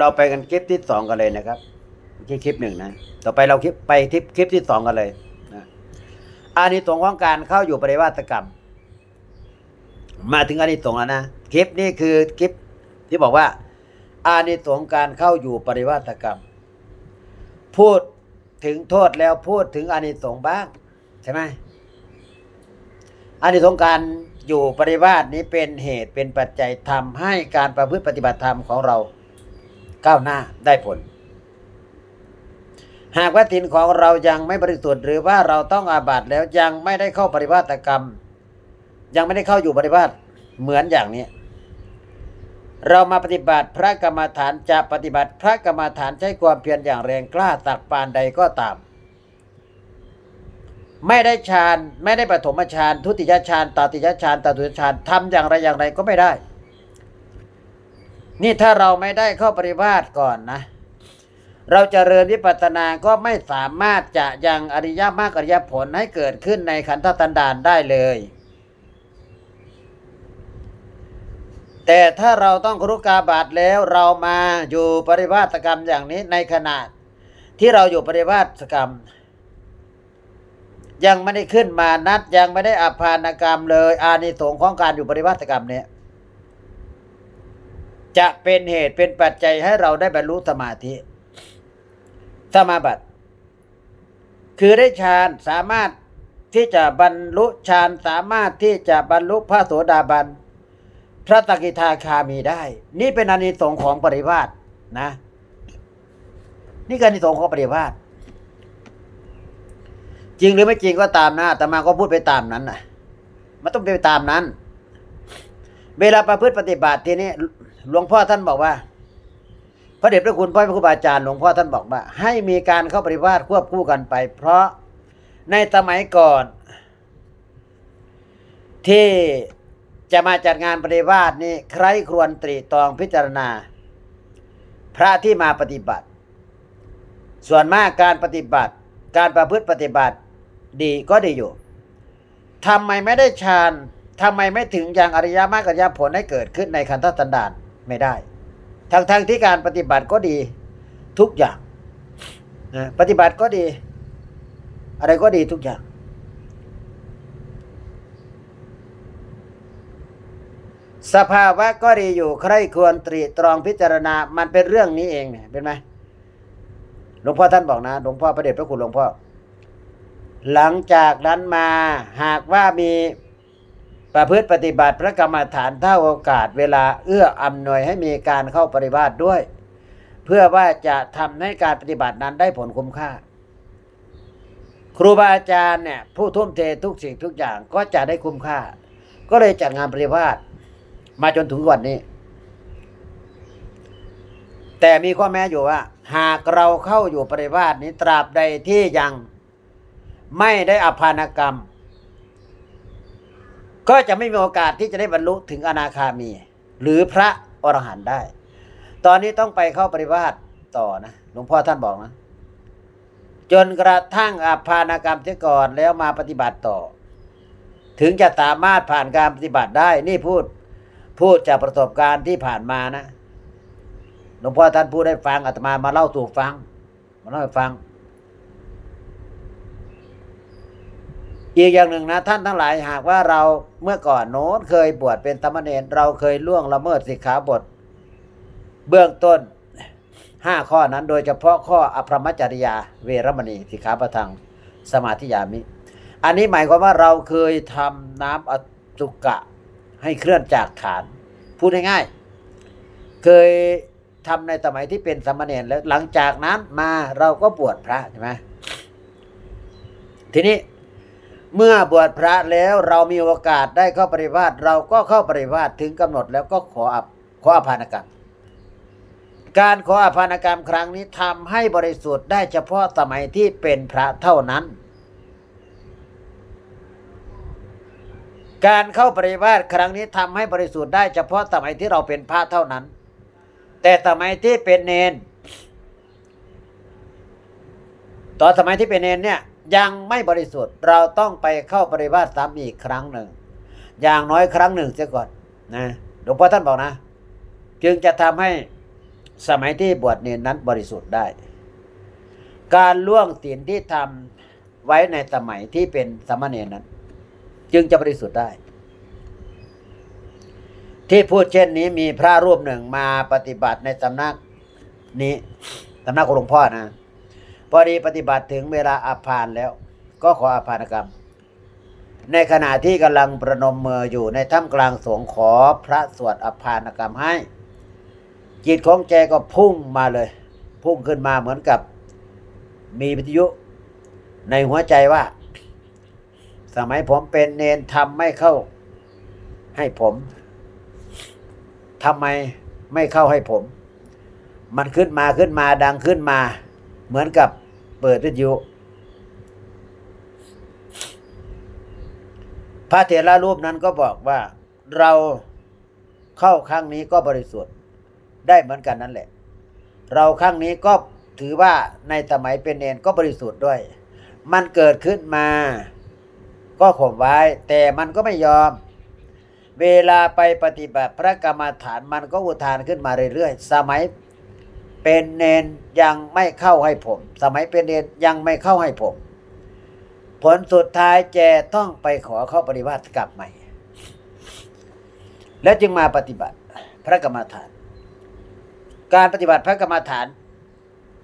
เราไปกันคลิปที่สองกันเลยนะครับไม่คลิปหนึ่งนะ ต่อไปเราคลิปไปคลิปคลิปที่สองกันเลยนะอานิสงส์ของการเข้าอยู่ปริวาสกรรม มาถึงอานิสงส์แล้วนะ คลิปนี้คือคลิปที่บอกว่า อานิสงส์การเข้าอยู่ปริวาสกรรม พูดถึงโทษแล้วพูดถึงอานิสงส์บ้างใช่ไหมอานิสงส์การอยู่ปริวาสนี้เป็นเหตุเป็นปัจจัยทำให้การประพฤติปฏิบัติธรรมของเรา ก้าวหน้าได้ผล หากว่าทินของเรายังไม่บริสุทธิ์หรือว่าเราต้องอาบัติแล้วยังไม่ได้เข้าปริวาสกรรม ยังไม่ได้เข้าอยู่ปริวาสเหมือนอย่างนี้ เรามาปฏิบัติพระกรรมฐานจะปฏิบัติพระกรรมฐานใช้ความเพียรอย่างแรงกล้าตักปานใดก็ตามไม่ได้ฌานไม่ได้ปฐมฌานทุติยฌานตติยฌานตตุยฌานทำอย่างไรอย่างไรก็ไม่ได้ นี่ถ้าเราไม่ได้เข้าปริวาสก่อนนะ เราจเจริญวิปัสสนาก็ไม่สามารถจะยังอริยมรรคอริยผลให้เกิดขึ้นในขันธตันดานได้เลย แต่ถ้าเราต้องครุกาบาทแล้วเรามาอยู่ปริวาสกรรมอย่างนี้ในขณะที่เราอยู่ปริวาสกรรม ยังไม่ได้ขึ้นมานัดยังไม่ได้อภานกรรมเลย อานิสงส์ของการอยู่ปริวาสกรรมเนี่ย จะเป็นเหตุเป็นปัจจัยให้เราได้บรรลุสมาธิ สมาบัติ คือได้ฌานสามารถที่จะบรรลุฌานสามารถที่จะบรรลุพระโสดาบัน พระตกิทาคามีได้ นี่เป็นอานิสงส์ของปริวาสนะ นี่คืออานิสงส์ของปริวาสจริงหรือไม่จริงก็ตามนะแต่มาก็พูดไปตามนั้นนะมันต้องไปตามนั้น เวลาประพฤติปฏิบัติทีนี้ หลวงพ่อท่านบอกว่า พระเดชพระคุณพ่อพระครูบาอาจารย์หลวงพ่อท่านบอกว่า ให้มีการเข้าปฏิบัติควบคู่กันไป เพราะในสมัยก่อน ที่จะมาจัดงานปฏิบัตินี่ใครควญตรีตองพิจารณา พระที่มาปฏิบัติ ส่วนมากการปฏิบัติ การประพฤติปฏิบัติดีก็ดีอยู่ทำไมไม่ได้ฌานทำไมไม่ถึงอย่างอริยมรรคอริยผลให้เกิดขึ้นในคันธสันดาน ไม่ได้ทั้งทงที่การปฏิบัติก็ดีทุกอย่างนะปฏิบัติก็ดี อะไรก็ดีทุกอย่าง สภาวะก็ดีอยู่ใครควรตรีตรองพิจารณา มันเป็นเรื่องนี้เองเนี่ยเป็นไหมหลวงพ่อท่านบอกนะหลวงพ่อพระเดชพระคุณหลวงพ่อ หลังจากนั้นมาหากว่ามี ประพฤติปฏิบัติพระกรรมฐานเท่าโอกาสเวลาเอื้ออำนวยให้มีการเข้าปฏิบัติด้วย เพื่อว่าจะทำให้การปฏิบัตินั้นได้ผลคุ้มค่า ครูบาอาจารย์เนี่ยผู้ทุ่มเททุกสิ่งทุกอย่างก็จะได้คุ้มค่า ก็เลยจัดงานปฏิบัติมาจนถึงวันนี้ แต่มีข้อแม้อยู่ว่า หากเราเข้าอยู่ปฏิบัตินี้ตราบใดที่ยังไม่ได้อภานกรรม ก็จะไม่มีโอกาสที่จะได้บรรลุถึงอนาคามี หรือพระอรหันต์ได้ ตอนนี้ต้องไปเข้าปฏิบัติต่อนะหลวงพ่อท่านบอกนะ จนกระทั่งอภานกรรมเสียก่อนแล้วมาปฏิบัติต่อ ถึงจะสามารถผ่านการปฏิบัติได้ นี่พูดพูดจากประสบการณ์ที่ผ่านมานะหลวงพ่อท่านพูดให้ฟังอาตมามาเล่าสู่ฟังมาเล่าให้ฟัง อีกอย่างหนึ่งนะท่านทั้งหลายหากว่าเราเมื่อก่อนโน้นเคยบวชเป็นตมเนรเราเคยล่วงละเมิดสิกขาบท เบื้องต้นห้าข้อนั้นโดยเฉพาะข้ออภรมจริยาเวรมณีสิกขาประทังสมาธิยามิ อันนี้หมายความว่าเราเคยทำน้ำอสุกะให้เคลื่อนจากฐาน พูดง่ายๆเคยทำในสมัยที่เป็นสามเณรแล้วหลังจากนั้นมาเราก็บวชพระใช่ไหมทีนี้ เมื่อบวชพระแล้วเรามีโอกาสได้เข้าปริวาสเราก็เข้าปริวาสถึงกำหนดแล้วก็ขออภขออภานกรรม การขออภานกรรมครั้งนี้ทำให้บริสุทธิ์ได้เฉพาะสมัยที่เป็นพระเท่านั้น การเข้าปริวาสครั้งนี้ทำให้บริสุทธิ์ได้เฉพาะสมัยที่เราเป็นพระเท่านั้น แต่สมัยที่เป็นเนนตอนสมัยที่เป็นเนนเนี่ย ยังไม่บริสุทธิ์เราต้องไปเข้าปริวาสซ้ำอีกครั้งหนึ่ง อย่างน้อยครั้งหนึ่งเสียก่อนนะหลวงพ่อท่านบอกนะ จึงจะทำให้สมัยที่บวชเนนนั้นบริสุทธิ์ได้ การล่วงศีลที่ทำไว้ในสมัยที่เป็นสามเณรนั้น จึงจะบริสุทธิ์ได้ ที่พูดเช่นนี้มีพระรูปหนึ่งมาปฏิบัติในสำนักนี้สำนักของหลวงพ่อนะ พอดีปฏิบัติถึงเวลาอาพานแล้ว ก็ขออาพานกรรม ในขณะที่กำลังประนมมืออยู่ในถ้ำกลางสงขอพระสวดอาพานกรรมให้ จิตของแกก็พุ่งมาเลย พุ่งขึ้นมาเหมือนกับมีวิทยุ ในหัวใจว่า สมัยผมเป็นเนนทำไม่เข้า ให้ผมทำไมไม่เข้าให้ผม มันขึ้นมาขึ้นมาดังขึ้นมา เหมือนกับ เปิดวิทยุพระเถระรูปนั้นก็บอกว่าเราเข้าครั้งนี้ก็บริสุทธิ์ได้เหมือนกันนั่นแหละ เราครั้งนี้ก็ถือว่าในสมัยเป็นเนนก็บริสุทธิ์ด้วย มันเกิดขึ้นมา ก็ข่มไว้ แต่มันก็ไม่ยอม เวลาไปปฏิบัติพระกรรมฐานมันก็อุทานขึ้นมาเรื่อยๆ สมัย เป็นเนนยังไม่เข้าให้ผม สมัยเป็นเนนยังไม่เข้าให้ผม ผลสุดท้ายแกต้องไปขอเข้าปฏิบัติกลับใหม่ แล้วจึงมาปฏิบัติพระกรรมฐาน การปฏิบัติพระกรรมฐาน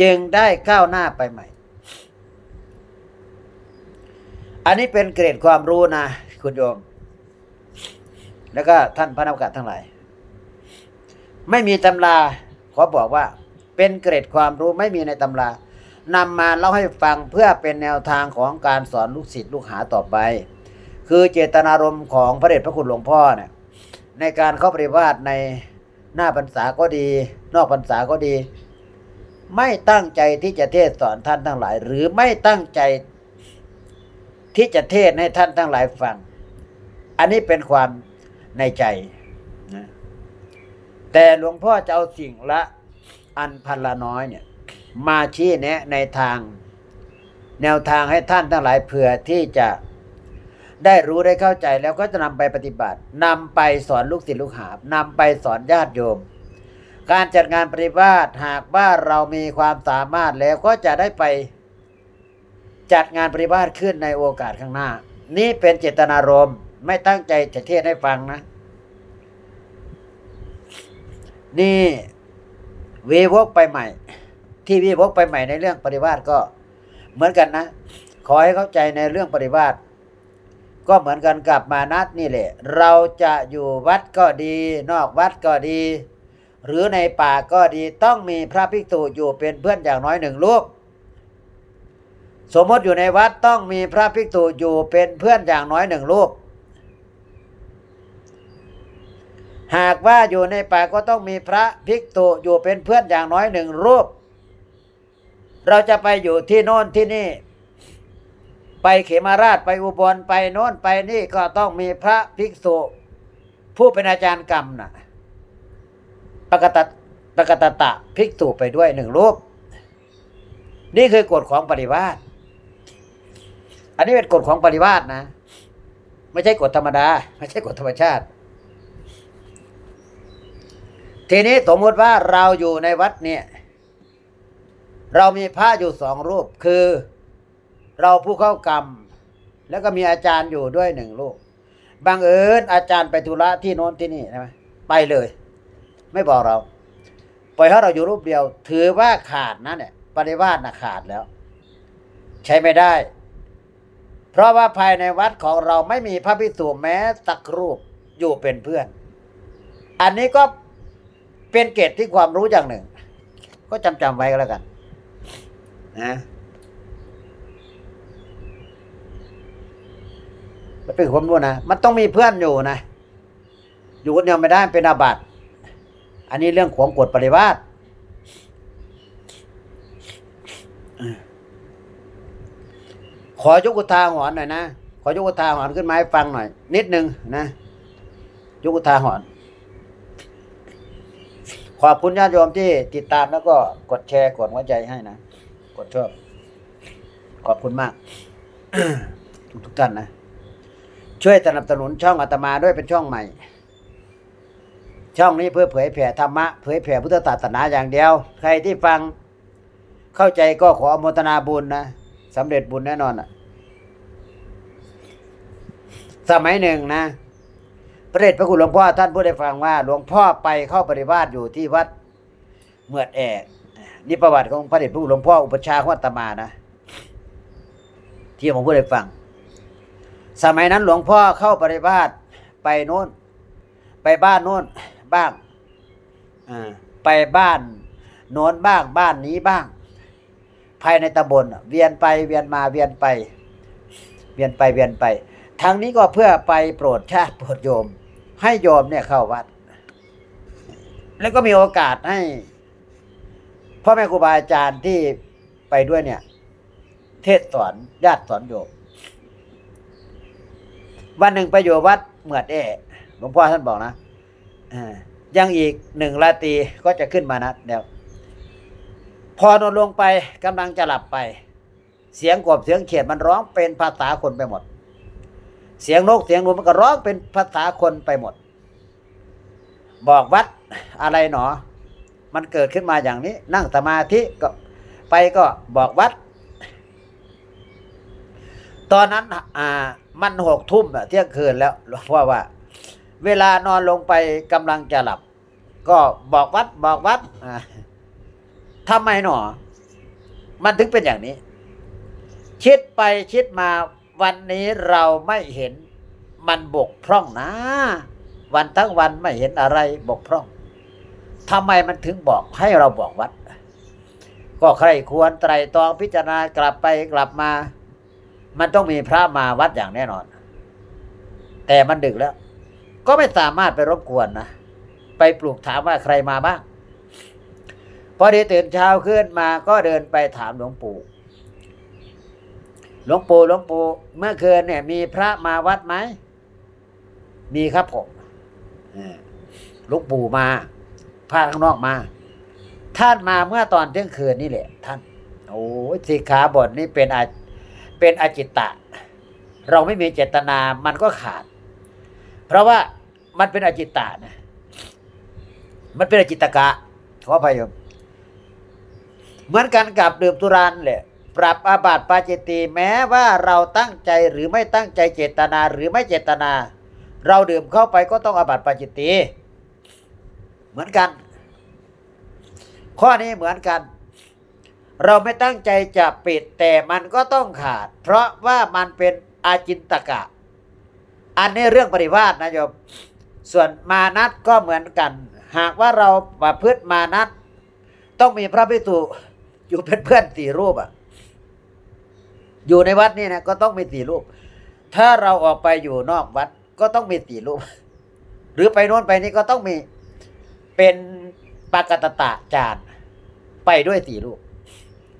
จึงได้ก้าวหน้าไปใหม่ อันนี้เป็นเกรดความรู้นะ คุณโยม แล้วก็ท่านพระนักการทั้งหลาย ไม่มีตำราขอบอกว่า เป็นเกรดความรู้ไม่มีในตำรานำมาเล่าให้ฟังเพื่อเป็นแนวทางของการสอนลูกศิษย์ลูกหาต่อไป คือเจตนารมณ์ของพระเดชพระคุณหลวงพ่อเนี่ยในการเข้าปฏิบัติในหน้าพรรษาก็ดี นอกพรรษาก็ดี ไม่ตั้งใจที่จะเทศสอนท่านทั้งหลาย หรือไม่ตั้งใจที่จะเทศให้ท่านทั้งหลายฟัง อันนี้เป็นความในใจนะแต่หลวงพ่อจะเอาสิ่งละ อันพันละน้อยเนี่ยมาชี้แนะในทาง แนวทางให้ท่านทั้งหลายเผื่อที่จะได้รู้ได้เข้าใจแล้วก็จะนำไปปฏิบัตินำไปสอนลูกศิษย์ลูกหานำไปสอนญาติโยม การจัดงานปฏิบัติหากว่าเรามีความสามารถแล้วก็จะได้ไปจัดงานปฏิบัติขึ้นในโอกาสข้างหน้า นี่เป็นเจตนารมณ์ไม่ตั้งใจจะเทศให้ฟังนะ นี่ วีวกไปใหม่ ที่วีวกไปใหม่ในเรื่องปฏิบัติก็เหมือนกันนะ ขอให้เข้าใจในเรื่องปฏิบัติก็เหมือนกันกับมานัดนี่แหละ เราจะอยู่วัดก็ดี นอกวัดก็ดี หรือในป่าก็ดีต้องมีพระภิกษุอยู่เป็นเพื่อนอย่างน้อยหนึ่งรูปสมมติอยู่ในวัดต้องมีพระภิกษุอยู่เป็นเพื่อนอย่างน้อยหนึ่งรูป หากว่าอยู่ในป่าก็ต้องมีพระภิกษุอยู่เป็นเพื่อนอย่างน้อยหนึ่งรูป เราจะไปอยู่ที่โน่นที่นี่ ไปเขมาราชไปอุบลไปโน่นไปนี่ก็ต้องมีพระภิกษุ ผู้เป็นอาจารย์กรรมน่ะปกตะปกตตะภิกษุไปด้วยหนึ่งรูป นี่คือกฎของปฏิวัติอันนี้เป็นกฎของปฏิวัตินะ ไม่ใช่กฎธรรมดา ไม่ใช่กฎธรรมชาติ ทีนี้สมมติว่าเราอยู่ในวัดเนี่ย เรามีพระอยู่สองรูปคือเราผู้เข้ากรรม แล้วก็มีอาจารย์อยู่ด้วยหนึ่งรูปบังเอิญอาจารย์ไปธุระที่โน้นที่นี่ใช่ไหมไปเลย ไม่บอกเรา ปล่อยให้เราอยู่รูปเดียว ถือว่าขาดนะเนี่ยปฏิวาสนะขาดแล้ว ใช้ไม่ได้ เพราะว่าภายในวัดของเราไม่มีพระภิกษุแม้สักรูปอยู่เป็นเพื่อน อันนี้ก็ เป็นเกตที่ความรู้อย่างหนึ่ง ก็จำจำไว้ก็แล้วกัน นะมันเป็นความรู้นะมันต้องมีเพื่อนอยู่นะ อยู่คนเดียวไม่ได้เป็นอาบัติอันนี้เรื่องของกฎปฏิวัติขอยกอุทาหรณ์หน่อยนะ ขอยกอุทาหรณ์ขึ้นมาให้ฟังหน่อย นิดนึงนะ ยกอุทาหรณ์ ขอบคุณญาติโยมที่ติดตามแล้วก็กดแชร์กดหัวใจให้นะ กดชอบ ขอบคุณมาก ทุกทุกท่านนะ ช่วยสนับสนุนช่องอาตมาด้วยเป็นช่องใหม่ ช่องนี้เพื่อเผยแผ่ธรรมะเผยแผ่พุทธศาสนาอย่างเดียว ใครที่ฟังเข้าใจก็ขออโมทนาบุญนะสำเร็จบุญแน่นอนอะ สมัยหนึ่งนะ พระเดชพระคุณหลวงพ่อท่านพูดให้ฟังว่า หลวงพ่อไปเข้าปฏิบัติอยู่ที่วัดเมือดแอกนี่ประวัติของพระเดชพระคุณหลวงพ่ออุปชาของอาตมานะ ที่ผมพูดให้ฟัง สมัยนั้นหลวงพ่อเข้าปฏิบัติไปโน่นไปบ้านโน่นบ้างอไปบ้านโน้นบ้างบ้านนี้บ้าง ภายในตำบลเวียนไปเวียนมาเวียนไป เวียนไปเวียนไป ทางนี้ก็เพื่อไปโปรดชาติโปรดโยม ให้โยมเนี่ยเข้าวัด แล้วก็มีโอกาสให้พ่อแม่ครูบาอาจารย์ที่ไปด้วยเนี่ย เทศสอนญาติสอนโยม วันหนึ่งไปอยู่วัดเหมือดเอหลวงพ่อท่านบอกนะยังอีกหนึ่งราตีก็จะขึ้นมานะเดี๋ยวพอนอนลงไปกำลังจะหลับไป เสียงกบเสียงเขียดมันร้องเป็นภาษาคนไปหมด เสียงนกเสียงนูมันก็ร้องเป็นภาษาคนไปหมด บอกวัดอะไรหนอ มันเกิดขึ้นมาอย่างนี้ นั่งสมาธิก็ไปก็บอกวัด ตอนนั้นอ่ามันหกทุ่มเที่ยงคืนแล้วหลวงพ่อว่า เวลานอนลงไปกำลังจะหลับ ก็บอกวัดบอกวัดอ่าทำไมหนอ มันถึงเป็นอย่างนี้คิดไปคิดมา วันนี้เราไม่เห็นมันบกพร่องนะ วันทั้งวันไม่เห็นอะไรบกพร่องทำไมมันถึงบอกให้เราบอกวัด ก็ใครควรไตรตรองพิจารณากลับไปกลับมา มันต้องมีพระมาวัดอย่างแน่นอน แต่มันดึกแล้ว ก็ไม่สามารถไปรบกวนนะไปปลูกถามว่าใครมาบ้างพอดีตื่นเช้าขึ้นมาก็เดินไปถามหลวงปู่ หลวงปู่หลวงปู่เมื่อคืนเนี่ย มีพระมาวัดไหม มีครับผมหลวงปู่มาพระข้างนอกมา ท่านมาเมื่อตอนเที่ยงคืนนี่แหละ ท่าน โอ้สิขาบทนี่เป็นอาเป็นอาจิตตะ เราไม่มีเจตนามันก็ขาด เพราะว่ามันเป็นอาจิตตะนะมันเป็นอาจิตตกะขออภัยโยมเหมือนกันกับดื่มตุรานแหละ ปรับอาบัติปาจิตตีแม้ว่าเราตั้งใจหรือไม่ตั้งใจเจตนาหรือไม่เจตนา เราดื่มเข้าไปก็ต้องอาบัติปาจิตตีเหมือนกัน ข้อนี้เหมือนกัน เราไม่ตั้งใจจะปิดแต่มันก็ต้องขาด เพราะว่ามันเป็นอาจินตกะ อันนี้เรื่องปริวาสนะโยมส่วนมานัตก็เหมือนกัน หากว่าเราประพฤติมานัตต้องมีพระภิกษุอยู่เป็นเพื่อนสี่รูปอะ อยู่ในวัดนี่นะก็ต้องมีสี่รูป ถ้าเราออกไปอยู่นอกวัดก็ต้องมีสี่รูป หรือไปโน้นไปนี่ก็ต้องมีเป็นปากตตะจารย์ไปด้วยสี่รูป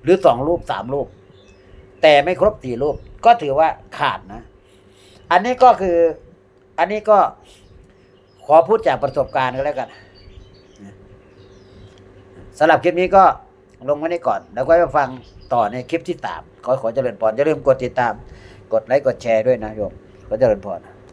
หรือสองรูปสามรูป แต่ไม่ครบสี่รูป ก็ถือว่าขาดนะ อันนี้ก็คือ อันนี้ก็ขอพูดจากประสบการณ์ก็แล้วกันสำหรับคลิปนี้ก็ลงไว้นี้ก่อน แล้วก็ไปฟัง ต่อในคลิปที่สามขอขอเจริญพรอย่าลืมกดติดตาม กดไลค์กดแชร์ด้วยนะโยมขอเจริญพร